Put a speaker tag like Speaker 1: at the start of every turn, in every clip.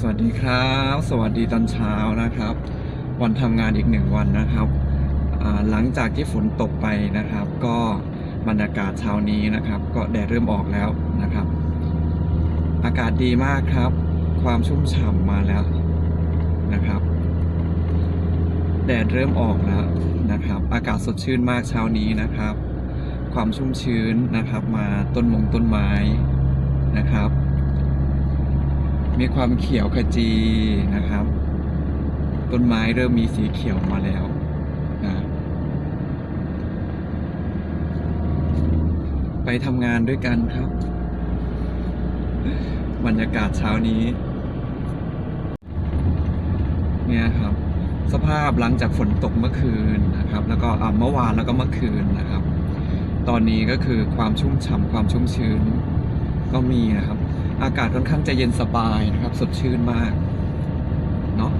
Speaker 1: สวัสดีครับ สวัสดีตอนเช้านะครับ วันทำงานอีกหนึ่งวันนะครับหลังจากที่ฝนตกไปนะครับ ก็บรรยากาศเช้านี้นะครับ ก็แดดเริ่มออกแล้วนะครับ อากาศดีมากครับ ความชุ่มฉ่ำมาแล้วนะครับ แดดเริ่มออกแล้วนะครับ อากาศสดชื่นมากเช้านี้นะครับ ความชุ่มชื้นนะครับ มาต้นมงต้นไม้นะครับ มีความเขียวขจีนะครับ ต้นไม้เริ่มมีสีเขียวมาแล้วนะไปทำงานด้วยกันครับ บรรยากาศเช้านี้ เนี่ยครับ สภาพหลังจากฝนตกเมื่อคืนนะครับ แล้วก็อ่าเมื่อวานแล้วก็เมื่อคืนนะครับ ตอนนี้ก็คือความชุ่มฉ่ำความชุ่มชื้นก็มีนะครับ อากาศค่อนข้างจะเย็นสบายนะครับ สดชื่นมากเนาะ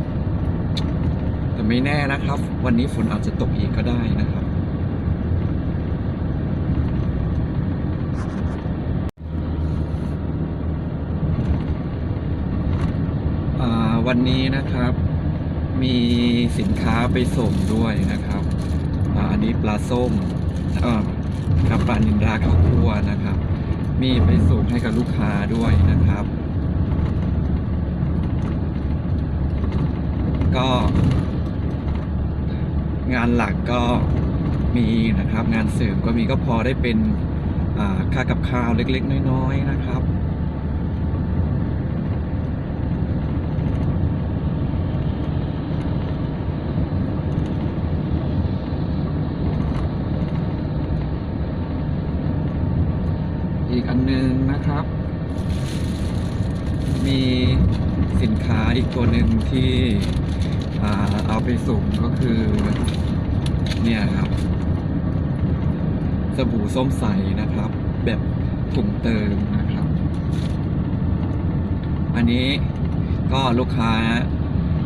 Speaker 1: แต่ไม่แน่นะครับ วันนี้ฝนอาจจะตกอีกก็ได้นะครับ วันนี้นะครับ มีสินค้าไปส่งด้วยนะครับอ,อันนี้ปลาส้มกับปลานินราข้าวคั่วนะครับ มีไปส่งให้กับลูกค้าด้วยนะครับ ก็งานหลักก็มีนะครับ งานเสริมก็มีก็พอได้เป็นค่ากับข้าวเล็กๆ น้อยๆนะครับ อีกอันหนึงนะครับ มีสินค้าอีกตัวหนึ่งที่เอาไปส่งก็คือ เนี่ยครับ สบู่ส้มใสนะครับ แบบถุงเติมนะครับ อันนี้ก็ลูกค้า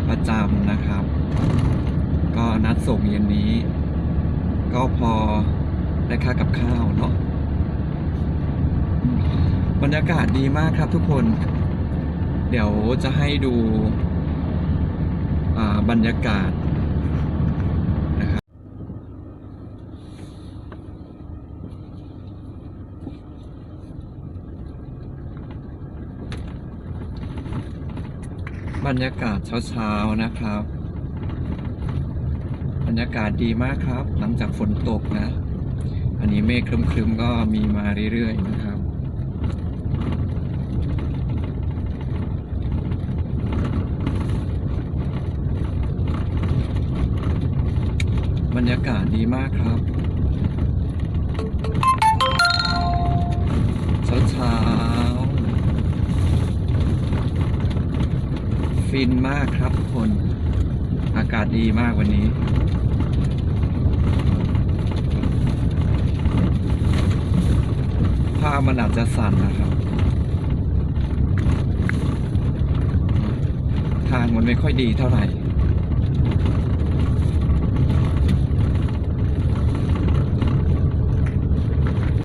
Speaker 1: ประจำนะครับ ก็นัดส่งเย็นนี้ ก็พอได้ค่ากับข้าวเนาะ บรรยากาศดีมากครับทุกคน เดี๋ยวจะให้ดูอ่าบรรยากาศนะครับบรรยากาศเช้าๆนะครับ บรรยากาศดีมากครับ หลังจากฝนตกนะ อันนี้เมฆครึมๆก็มีมาเรื่อยๆนะครับ บ รรยากาศดีมากครับเช้าเช้าฟินมากครับทุกคน อากาศดีมากวันนี้ ภาพมันอาจจะสั่นนะครับ ทางมันไม่ค่อยดีเท่าไหร่